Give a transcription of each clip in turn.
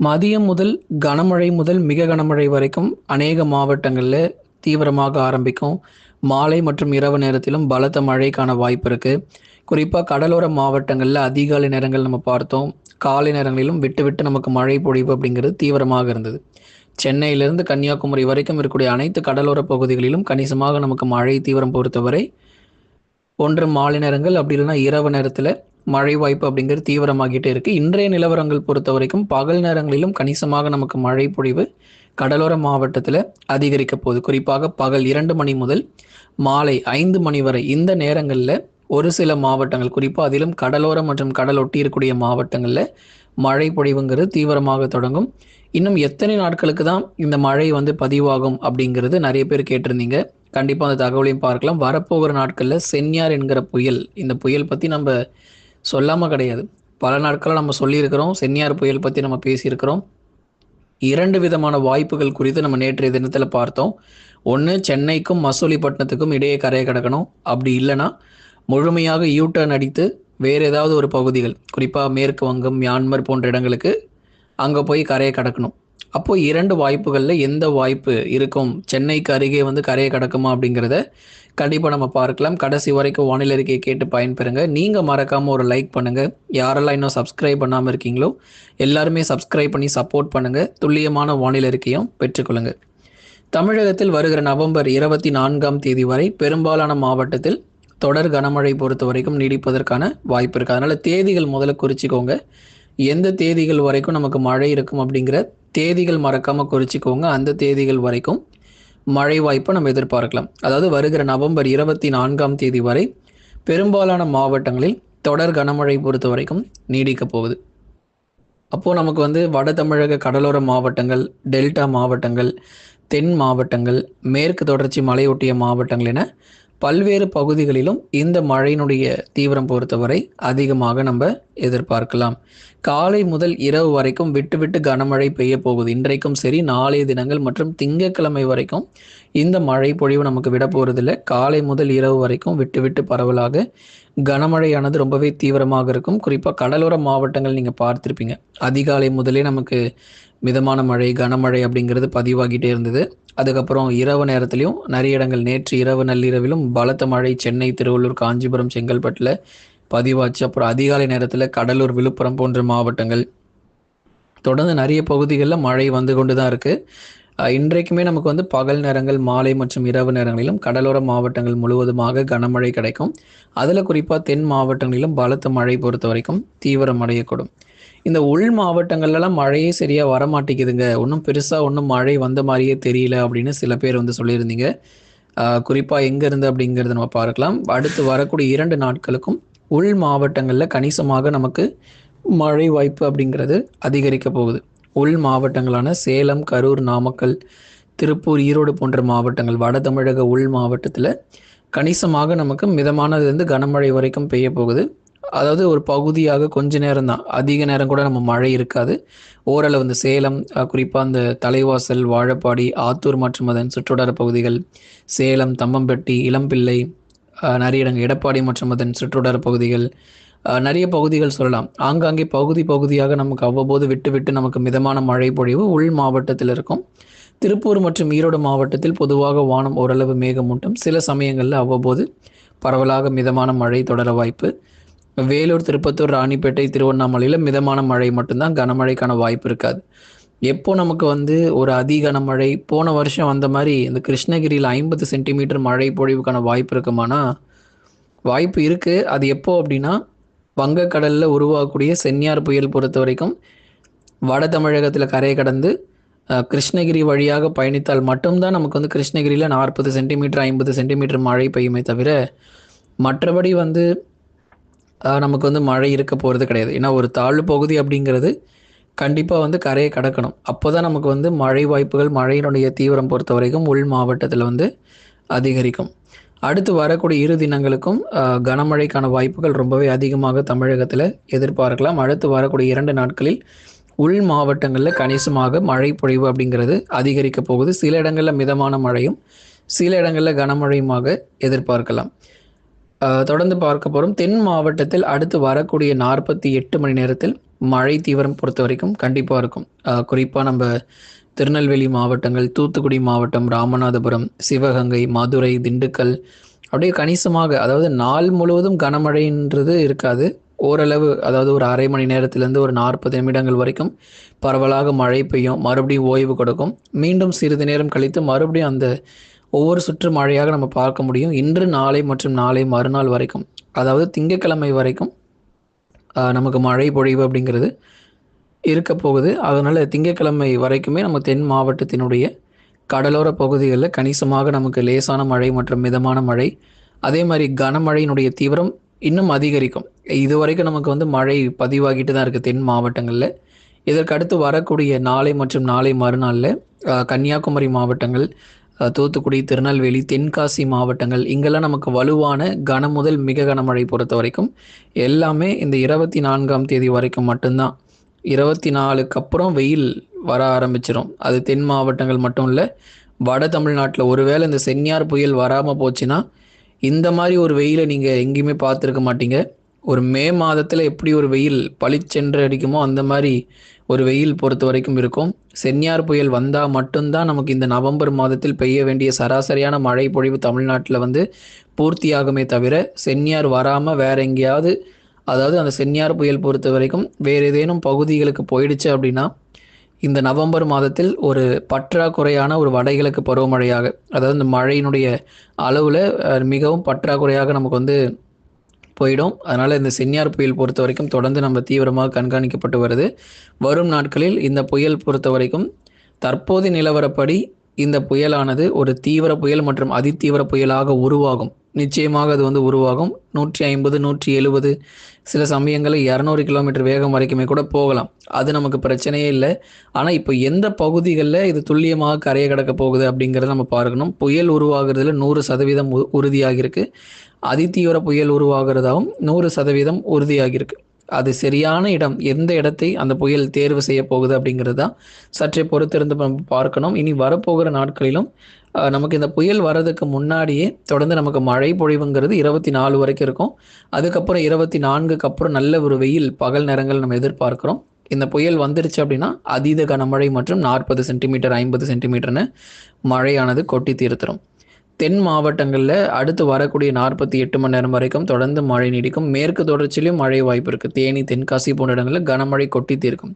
மதியம் முதல் கனமழை முதல் மிக கனமழை வரைக்கும் அநேக மாவட்டங்களில் தீவிரமாக ஆரம்பிக்கும். மாலை மற்றும் இரவு நேரத்திலும் பலத்த மழைக்கான வாய்ப்பு இருக்குது குறிப்பாக கடலோர மாவட்டங்களில் அதிகாலை நேரங்கள் நம்ம பார்த்தோம். காலை நேரங்களிலும் விட்டு விட்டு நமக்கு மழை பொழிவு அப்படிங்கிறது தீவிரமாக இருந்தது. சென்னையிலிருந்து கன்னியாகுமரி வரைக்கும் இருக்கக்கூடிய அனைத்து கடலோர பகுதிகளிலும் கணிசமாக நமக்கு மழை தீவிரம் பொறுத்தவரை ஒன்று மாலை நேரங்கள் அப்படி இல்லைன்னா இரவு நேரத்தில் மழை வாய்ப்பு அப்படிங்கிறது தீவிரமாகிட்டே இருக்கு. இன்றைய நிலவரங்கள் பொறுத்த வரைக்கும் பகல் நேரங்களிலும் கணிசமாக நமக்கு மழை பொழிவு கடலோர மாவட்டத்தில் அதிகரிக்க போகுது. குறிப்பாக பகல் இரண்டு மணி முதல் மாலை ஐந்து மணி வரை இந்த நேரங்களில் ஒரு சில மாவட்டங்கள் குறிப்பாக அதிலும் கடலோர மற்றும் கடல் ஒட்டி இருக்கக்கூடிய மாவட்டங்களில் மழை பொழிவுங்கிறது தீவிரமாக தொடங்கும். இன்னும் எத்தனை நாட்களுக்கு தான் இந்த மழை வந்து பதிவாகும் அப்படிங்கிறது நிறைய பேர் கேட்டிருந்தீங்க. கண்டிப்பாக அந்த தகவலையும் பார்க்கலாம். வரப்போகிற நாட்களில் சென்யார் என்கிற புயல் இந்த புயல் பற்றி நம்ம சொல்லாமல் கிடையாது. பல நாட்களாக நம்ம சொல்லியிருக்கிறோம். சென்னியார் புயல் பற்றி நம்ம பேசியிருக்கிறோம். இரண்டு விதமான வாய்ப்புகள் குறித்து நம்ம நேற்றைய தினத்தில் பார்த்தோம். ஒன்று சென்னைக்கும் மசூலிப்பட்டினத்துக்கும் இடையே கரையை கடக்கணும். அப்படி இல்லைன்னா முழுமையாக யூ அடித்து வேறு ஏதாவது ஒரு பகுதிகள் குறிப்பாக மேற்கு வங்கம் மியான்மர் போன்ற இடங்களுக்கு அங்கே போய் கரையை கடக்கணும். அப்போ இரண்டு வாய்ப்புகளில் எந்த வாய்ப்பு இருக்கும்? சென்னைக்கு அருகே வந்து கரையை கடக்குமா அப்படிங்கிறத கண்டிப்பாக நம்ம பார்க்கலாம். கடைசி வரைக்கும் வானிலை அறிக்கையை கேட்டு பயன்பெறுங்க. நீங்கள் மறக்காமல் ஒரு லைக் பண்ணுங்கள் யாரெல்லாம் இன்னும் சப்ஸ்கிரைப் பண்ணாமல் இருக்கீங்களோ எல்லாருமே சப்ஸ்கிரைப் பண்ணி சப்போர்ட் பண்ணுங்கள் துல்லியமான வானிலை அறிக்கையும் பெற்றுக்கொள்ளுங்கள் தமிழகத்தில் வருகிற நவம்பர் இருபத்தி நான்காம் தேதி வரை பெரும்பாலான மாவட்டத்தில் தொடர் கனமழை பொறுத்த வரைக்கும் நீடிப்பதற்கான வாய்ப்பு இருக்குது அதனால் தேதிகள் முதல்ல குறிச்சிக்கோங்க. எந்த தேதிகள் வரைக்கும் நமக்கு மழை இருக்கும் அப்படிங்கிற தேதிகள் மறக்காமல் குறிச்சிக்கோங்க. அந்த தேதிகள் வரைக்கும் மழை வாய்ப்பை நம்ம எதிர்பார்க்கலாம். அதாவது வருகிற நவம்பர் இருபத்தி நான்காம் தேதி வரை பெரும்பாலான மாவட்டங்களில் தொடர் கனமழை பொறுத்த வரைக்கும் நீடிக்க போகுது. அப்போது நமக்கு வந்து வட தமிழக கடலோர மாவட்டங்கள் டெல்டா மாவட்டங்கள் தென் மாவட்டங்கள் மேற்கு தொடர்ச்சி மலையொட்டிய மாவட்டங்கள் என பல்வேறு பகுதிகளிலும் இந்த மழையினுடைய தீவிரம் பொறுத்தவரை அதிகமாக நம்ம எதிர்பார்க்கலாம். காலை முதல் இரவு வரைக்கும் விட்டு விட்டு கனமழை பெய்ய போகுது. இன்றைக்கும் சரி நாளைய தினங்கள் மற்றும் திங்கட்கிழமை வரைக்கும் இந்த மழை பொழிவு நமக்கு விட போகிறதில்ல காலை முதல் இரவு வரைக்கும் விட்டு விட்டு பரவலாக கனமழையானது ரொம்பவே தீவிரமாக இருக்கும். குறிப்பாக கடலோர மாவட்டங்கள் நீங்கள் பார்த்துருப்பீங்க. அதிகாலை முதலே நமக்கு மிதமான மழை கனமழை அப்படிங்கிறது பதிவாகிட்டே இருந்தது. அதுக்கப்புறம் இரவு நேரத்துலையும் நிறைய இடங்கள் நேற்று இரவு நள்ளிரவிலும் பலத்த மழை சென்னை திருவள்ளூர் காஞ்சிபுரம் செங்கல்பட்டில் பதிவாச்சு. அப்புறம் அதிகாலை நேரத்தில் கடலூர் விழுப்புரம் போன்ற மாவட்டங்கள். தொடர்ந்து நிறைய பகுதிகளில் மழை வந்து கொண்டு தான் இருக்குது இன்றைக்குமே நமக்கு வந்து பகல் நேரங்கள் மாலை மற்றும் இரவு நேரங்களிலும் கடலோர மாவட்டங்கள் முழுவதுமாக கனமழை கிடைக்கும். அதில் குறிப்பாக தென் மாவட்டங்களிலும் பலத்த மழை பொறுத்த வரைக்கும் தீவிரம் அடையக்கூடும். இந்த உள் மாவட்டங்கள்லாம் மழையே சரியாக வரமாட்டேங்குதுங்க. ஒன்றும் பெருசாக ஒன்றும் மழை வந்த மாதிரியே தெரியல அப்படின்னு சில பேர் வந்து சொல்லியிருந்தீங்க. குறிப்பாக எங்கே இருந்து அப்படிங்கிறத நம்ம பார்க்கலாம். அடுத்து வரக்கூடிய இரண்டு நாட்களுக்கும் உள் மாவட்டங்களில் கணிசமாக நமக்கு மழை வாய்ப்பு அப்படிங்கிறது அதிகரிக்க போகுது. உள் மாவட்டங்களான சேலம் கரூர் நாமக்கல் திருப்பூர் ஈரோடு போன்ற மாவட்டங்கள் வட தமிழக உள் மாவட்டத்தில் கணிசமாக நமக்கு மிதமானதுலேருந்து கனமழை வரைக்கும் பெய்ய போகுது. அதாவது ஒரு பகுதியாக கொஞ்ச நேரம் தான். அதிக நேரம் கூட நம்ம மழை இருக்காது. ஓரளவு இந்த சேலம் குறிப்பாக அந்த தலைவாசல் வாழப்பாடி ஆத்தூர் மற்றும் அதன் சுற்றுவட்டார பகுதிகள் சேலம் தம்மம்பட்டி இளம்பிள்ளை நிறைய இடங்கள் எடப்பாடி மற்றும் அதன் சுற்றுவட்டார பகுதிகள் நிறைய பகுதிகள் சொல்லலாம். ஆங்காங்கே பகுதி பகுதியாக நமக்கு அவ்வப்போது விட்டு விட்டு நமக்கு மிதமான மழை பொழிவு உள் மாவட்டத்தில் இருக்கும். திருப்பூர் மற்றும் ஈரோடு மாவட்டத்தில் பொதுவாக வானம் ஓரளவு மேகமூட்டம். சில சமயங்களில் அவ்வப்போது பரவலாக மிதமான மழை தொடர வாய்ப்பு. வேலூர் திருப்பத்தூர் ராணிப்பேட்டை திருவண்ணாமலையில் மிதமான மழை மட்டும்தான் கனமழைக்கான வாய்ப்பு இருக்காது. எப்போ நமக்கு வந்து ஒரு அதிகன மழை போன வருஷம் வந்த மாதிரி இந்த கிருஷ்ணகிரியில் ஐம்பது சென்டிமீட்டர் மழை பொழிவுக்கான வாய்ப்பு இருக்குமானா வாய்ப்பு இருக்குது அது எப்போ அப்படின்னா வங்கக்கடலில் உருவாகக்கூடிய சென்னியார் புயல் பொறுத்த வரைக்கும் வட தமிழகத்தில் கரையை கடந்து கிருஷ்ணகிரி வழியாக பயணித்தால் மட்டும்தான் நமக்கு வந்து கிருஷ்ணகிரியில் நாற்பது சென்டிமீட்டர் ஐம்பது சென்டிமீட்டர் மழை பெய்யுமே தவிர மற்றபடி வந்து நமக்கு வந்து மழை இருக்க போகிறது கிடையாது. ஏன்னா ஒரு தாழ்வு பகுதி அப்படிங்கிறது கண்டிப்பாக வந்து கரையை கடக்கணும். அப்போ தான் நமக்கு வந்து மழை வாய்ப்புகள் மழையினுடைய தீவிரம் பொறுத்த வரைக்கும் உள் மாவட்டத்தில் வந்து அதிகரிக்கும். அடுத்து வரக்கூடிய இரு தினங்களுக்கும் கனமழைக்கான வாய்ப்புகள் ரொம்பவே அதிகமாக தமிழகத்தில் எதிர்பார்க்கலாம். அடுத்து வரக்கூடிய இரண்டு நாட்களில் உள் மாவட்டங்களில் கணிசமாக மழை பொழிவு அப்படிங்கிறது அதிகரிக்க போகுது. சில இடங்களில் மிதமான மழையும் சில இடங்களில் கனமழையுமாக எதிர்பார்க்கலாம். தொடர்ந்து பார்க்க போகிறோம் தென் மாவட்டத்தில் அடுத்து வரக்கூடிய நாற்பத்தி எட்டு மணி நேரத்தில் மழை தீவிரம் பொறுத்த வரைக்கும் கண்டிப்பாக இருக்கும். குறிப்பாக நம்ம திருநெல்வேலி மாவட்டங்கள் தூத்துக்குடி மாவட்டம் ராமநாதபுரம் சிவகங்கை மதுரை திண்டுக்கல். அப்படியே கணிசமாக அதாவது நாள் முழுவதும் கனமழைன்றது இருக்காது. ஓரளவு அதாவது ஒரு அரை மணி நேரத்திலேருந்து ஒரு நாற்பது நிமிடங்கள் வரைக்கும் பரவலாக மழை பெய்யும். மறுபடியும் ஓய்வு கொடுக்கும். மீண்டும் சிறிது நேரம் கழித்து மறுபடியும் அந்த ஒவ்வொரு சுற்று மழையாக நம்ம பார்க்க முடியும். இன்று நாளை மற்றும் நாளை மறுநாள் வரைக்கும் அதாவது திங்கட்கிழமை வரைக்கும் நமக்கு மழை பொழிவு அப்படிங்கிறது இருக்க போகுது. அதனால் திங்கட்கிழமை வரைக்குமே நம்ம தென் மாவட்டத்தினுடைய கடலோர பகுதிகளில் கணிசமாக நமக்கு லேசான மழை மற்றும் மிதமான மழை அதே மாதிரி கனமழையினுடைய தீவிரம் இன்னும் அதிகரிக்கும். இது வரைக்கும் நமக்கு வந்து மழை பதிவாகிட்டு தான் இருக்குது தென் மாவட்டங்களில். இதற்கு அடுத்து வரக்கூடிய நாளை மற்றும் நாளை மறுநாளில் கன்னியாகுமரி மாவட்டங்கள் தூத்துக்குடி திருநெல்வேலி தென்காசி மாவட்டங்கள் இங்கெல்லாம் நமக்கு வலுவான கன முதல் மிக கனமழை பொறுத்த வரைக்கும் எல்லாமே இந்த இருபத்தி நான்காம் தேதி வரைக்கும் மட்டும்தான். இருபத்தி நாலுக்கு அப்புறம் வெயில் வர ஆரம்பிச்சிடும் அது தென் மாவட்டங்கள் மட்டும் இல்லை வட தமிழ்நாட்டில் ஒருவேளை இந்த சென்னியார் புயல் வராமல் போச்சுன்னா இந்த மாதிரி ஒரு வெயிலை நீங்கள் எங்கேயுமே பார்த்துருக்க மாட்டீங்க. ஒரு மே மாதத்தில் எப்படி ஒரு வெயில் பளிச்சென்று அடிக்குமோ அந்த மாதிரி ஒரு வெயில் பொறுத்த வரைக்கும் இருக்கும். சென்னியார் புயல் வந்தால் மட்டும்தான் நமக்கு இந்த நவம்பர் மாதத்தில் பெய்ய வேண்டிய சராசரியான மழை பொழிவு தமிழ்நாட்டில் வந்து பூர்த்தியாகுமே தவிர சென்னியார் வராமல் வேற எங்கேயாவது அதாவது அந்த சென்னியார் புயல் பொறுத்த வரைக்கும் வேறு ஏதேனும் பகுதிகளுக்கு போயிடுச்சு அப்படின்னா இந்த நவம்பர் மாதத்தில் ஒரு பற்றாக்குறையான ஒரு வடகிழக்கு பருவமழையாக அதாவது இந்த மழையினுடைய அளவில் மிகவும் பற்றாக்குறையாக நமக்கு வந்து போயிடும். அதனால் இந்த சென்னியார் புயல் பொறுத்த வரைக்கும் தொடர்ந்து நம்ம தீவிரமாக கண்காணிக்கப்பட்டு வருது. வரும் நாட்களில் இந்த புயல் பொறுத்த வரைக்கும் தற்போது நிலவரப்படி இந்த புயலானது ஒரு தீவிர புயல் மற்றும் அதிதீவிர புயலாக உருவாகும். நிச்சயமாக அது வந்து உருவாகும். நூற்றி ஐம்பது நூற்றி எழுபது சில சமயங்களில் இரநூறு கிலோமீட்டர் வேகம் வரைக்குமே கூட போகலாம். அது நமக்கு பிரச்சனையே இல்லை. ஆனால் இப்போ எந்த பகுதிகளில் இது துல்லியமாக கரையை கடக்க போகுது அப்படிங்கிறத நம்ம பார்க்கணும். புயல் உருவாகிறதுல நூறு சதவீதம் உ- உறுதியாகிருக்கு அதிதீவிர புயல் உருவாகிறதாகவும் நூறு சதவீதம் உறுதியாகியிருக்கு. அது சரியான இடம். எந்த இடத்தை அந்த புயல் தேர்வு செய்ய போகுது அப்படிங்கிறது தான் சற்றே பொறுத்திருந்து நம்ம பார்க்கணும். இனி வரப்போகிற நாட்களிலும் நமக்கு இந்த புயல் வர்றதுக்கு முன்னாடியே தொடர்ந்து நமக்கு மழை பொழிவுங்கிறது இருபத்தி நாலு வரைக்கும் இருக்கும். அதுக்கப்புறம் இருபத்தி நான்குக்கு அப்புறம் நல்ல ஒரு வெயில் பகல் நேரங்கள் நம்ம எதிர்பார்க்கிறோம். இந்த புயல் வந்துருச்சு அப்படின்னா அதீத கனமழை மற்றும் நாற்பது சென்டிமீட்டர் ஐம்பது சென்டிமீட்டர்னு மழையானது கொட்டி தீர்த்துரும். தென் மாவட்டங்களில் அடுத்து வரக்கூடிய நாற்பத்தி எட்டு மணி நேரம் வரைக்கும் தொடர்ந்து மழை நீடிக்கும். மேற்கு தொடர்ச்சியிலும் மழை வாய்ப்பு இருக்குது தேனி தென்காசி போன்ற இடங்களில் கனமழை கொட்டி தீர்க்கும்.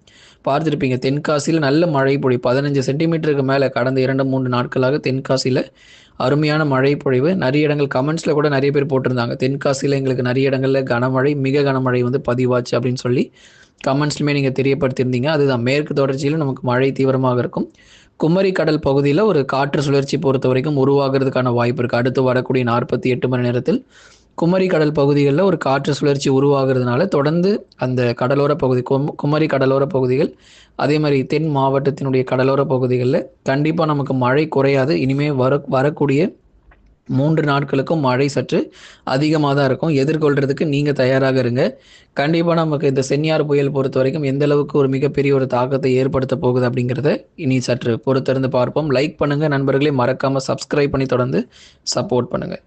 பார்த்துருப்பீங்க தென்காசியில் நல்ல மழை பொழிவு. பதினஞ்சு சென்டிமீட்டருக்கு மேலே கடந்த இரண்டு மூன்று நாட்களாக தென்காசியில் அருமையான மழை பொழிவு. நிறைய இடங்கள் கமெண்ட்ஸில் கூட நிறைய பேர் போட்டிருந்தாங்க. தென்காசியில் எங்களுக்கு நிறைய இடங்களில் கனமழை மிக கனமழை வந்து பதிவாச்சு அப்படின்னு சொல்லி கமெண்ட்ஸ்லுமே நீங்கள் தெரியப்படுத்தியிருந்தீங்க. அதுதான் மேற்கு தொடர்ச்சியிலும் நமக்கு மழை தீவிரமாக இருக்கும். குமரி கடல் பகுதியில் ஒரு காற்று சுழற்சி பொறுத்த வரைக்கும் உருவாகிறதுக்கான வாய்ப்பு இருக்குது அடுத்து வரக்கூடிய நாற்பத்தி எட்டு மணி நேரத்தில் குமரி கடல் பகுதிகளில் ஒரு காற்று சுழற்சி உருவாகிறதுனால தொடர்ந்து அந்த கடலோர பகுதி கும்- குமரி கடலோர பகுதிகள் அதே மாதிரி தென் மாவட்டத்தினுடைய கடலோர பகுதிகளில் கண்டிப்பாக நமக்கு மழை குறையாது. இனிமேல் வர வரக்கூடிய மூன்று நாட்களுக்கும் மழை சற்று அதிகமாக தான் இருக்கும். எதிர்கொள்றதுக்கு நீங்கள் தயாராக இருங்க. கண்டிப்பாக நமக்கு இந்த சென்னியார் புயல் பொறுத்த வரைக்கும் எந்த அளவுக்கு ஒரு மிகப்பெரிய ஒரு தாக்கத்தை ஏற்படுத்த போகுது அப்படிங்கிறத இனி சற்று பொறுத்திருந்து பார்ப்போம். லைக் பண்ணுங்கள் நண்பர்களே. மறக்காமல் சப்ஸ்கிரைப் பண்ணி தொடர்ந்து சப்போர்ட் பண்ணுங்கள்